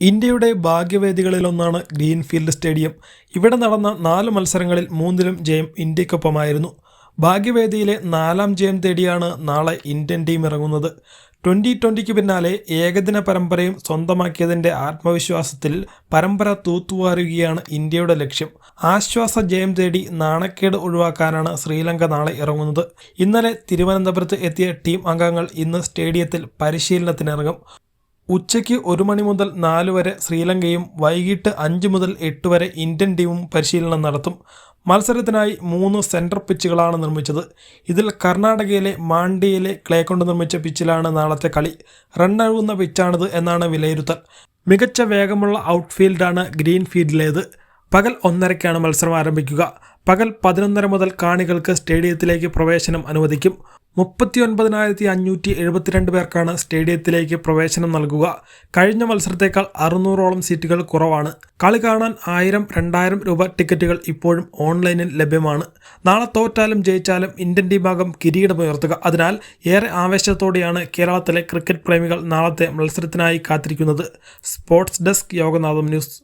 ഇന്ത്യയുടെ ഭാഗ്യവേദികളിലൊന്നാണ് greenfield stadium. ഇവിടെ നടന്ന നാല് മത്സരങ്ങളിൽ മൂന്നിലും ജയം ഇന്ത്യക്കൊപ്പമായിരുന്നു. ഭാഗ്യവേദിയിലെ നാലാം ജയം തേടിയാണ് നാളെ ഇന്ത്യൻ ടീം ഇറങ്ങുന്നത്. ട്വന്റി ട്വന്റിക്ക് പിന്നാലെ ഏകദിന പരമ്പരയും സ്വന്തമാക്കിയതിന്റെ ആത്മവിശ്വാസത്തിൽ പരമ്പര തൂത്തുവാരുകയാണ് ഇന്ത്യയുടെ ലക്ഷ്യം. ആശ്വാസ ജയം തേടി നാണക്കേട് ഒഴിവാക്കാനാണ് ശ്രീലങ്ക നാളെ ഇറങ്ങുന്നത്. ഇന്നലെ തിരുവനന്തപുരത്ത് എത്തിയ ടീം അംഗങ്ങൾ ഇന്ന് സ്റ്റേഡിയത്തിൽ പരിശീലനത്തിനിറങ്ങും. ഉച്ചയ്ക്ക് ഒരു മണി മുതൽ നാല് വരെ ശ്രീലങ്കയും വൈകിട്ട് അഞ്ച് മുതൽ എട്ട് വരെ ഇന്ത്യൻ ടീമും പരിശീലനം നടത്തും. മത്സരത്തിനായി മൂന്ന് സെൻട്രൽ പിച്ചുകളാണ് നിർമ്മിച്ചത്. ഇതിൽ കർണാടകയിലെ മാണ്ടിയിലെ ക്ലേ കൊണ്ട് നിർമ്മിച്ച പിച്ചിലാണ് നാളത്തെ കളി. റണ്ണഴുകുന്ന പിച്ചാണിത് എന്നാണ് വിലയിരുത്തൽ. മികച്ച വേഗമുള്ള ഔട്ട്ഫീൽഡാണ് ഗ്രീൻ ഫീൽഡിലേത് പകൽ ഒന്നരയ്ക്കാണ് മത്സരം ആരംഭിക്കുക. പകൽ പതിനൊന്നര മുതൽ കാണികൾക്ക് സ്റ്റേഡിയത്തിലേക്ക് പ്രവേശനം അനുവദിക്കും. മുപ്പത്തി ഒൻപതിനായിരത്തി അഞ്ഞൂറ്റി എഴുപത്തിരണ്ട് പേർക്കാണ് സ്റ്റേഡിയത്തിലേക്ക് പ്രവേശനം നൽകുക. കഴിഞ്ഞ മത്സരത്തേക്കാൾ അറുന്നൂറോളം സീറ്റുകൾ കുറവാണ്. കളി കാണാൻ ആയിരം രണ്ടായിരം രൂപ ടിക്കറ്റുകൾ ഇപ്പോഴും ഓൺലൈനിൽ ലഭ്യമാണ്. നാളെ തോറ്റാലും ജയിച്ചാലും ഇന്ത്യൻ ടീമാകം കിരീടമുയർത്തുക. അതിനാൽ ഏറെ ആവേശത്തോടെയാണ് കേരളത്തിലെ ക്രിക്കറ്റ് പ്രേമികൾ നാളത്തെ മത്സരത്തിനായി കാത്തിരിക്കുന്നത്. സ്പോർട്സ് ഡെസ്ക് യോഗനാഥം ന്യൂസ്.